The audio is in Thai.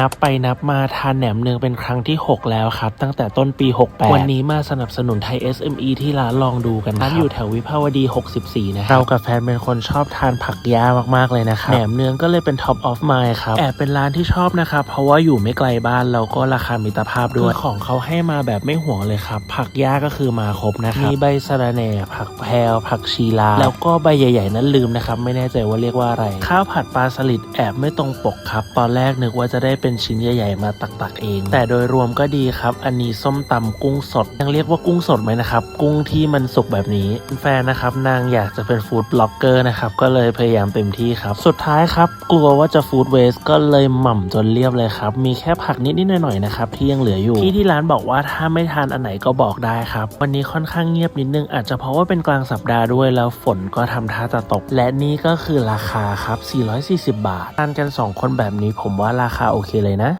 นับไปนับมาทานแหนมเนืองเป็นครั้งที่ 6 แล้วครับ ตั้งแต่ต้นปี 68 วันนี้มาสนับสนุนไทย SME ที่ร้านลองดูกันร้านอยู่แถววิภาวดี 64 นะครับเรากับแฟนเป็นคนชอบทานผักย่ามากๆเลยนะครับแหนมเนืองก็เลยเป็น top of mind ครับแอบเป็นร้านที่ชอบนะครับ เพราะว่าอยู่ไม่ไกลบ้านแล้วก็ราคามิตรภาพด้วยคือของเขาให้มาแบบไม่ห่วงเลยครับ ผักย่าก็คือมาครบนะครับมีใบสะระแหน่ ผักแพรวผักชีลาวแล้วก็ใบใหญ่ ๆ นั้นลืมนะครับไม่แน่ใจว่าเรียกว่าอะไร ข้าวผัดปลาสลิดแอบไม่ตรงปกครับ ตอนแรกนึกว่าจะได้เป็นชิ้นใหญ่ ๆ มาตักๆเอง แต่โดยรวมก็ดีครับ อันนี้ส้มตำกุ้งสด ยังเรียกว่ากุ้งสดไหมนะครับ กุ้งที่มันสุกแบบนี้แฟนนะครับ นางอยากจะเป็นฟู้ดบล็อกเกอร์นะครับ ก็เลยพยายามเต็มที่ครับ สุดท้ายครับ กลัวว่าจะฟู้ดเวสก็เลยหม่ำจนเรียบเลยครับ มีแค่ผักนิดๆหน่อยๆนะครับที่ยังเหลืออยู่พี่ที่ร้านบอกว่าถ้าไม่ทานอันไหนก็บอกได้ครับ วันนี้ค่อนข้างเงียบนิดนึงอาจจะเพราะว่าเป็นกลางสัปดาห์ด้วยแล้วฝนก็ทำท่าจะตก และนี่ก็คือราคาครับ 440 บาททานกัน 2 คนแบบนี้ผมว่าราคาโอเคเลยนะ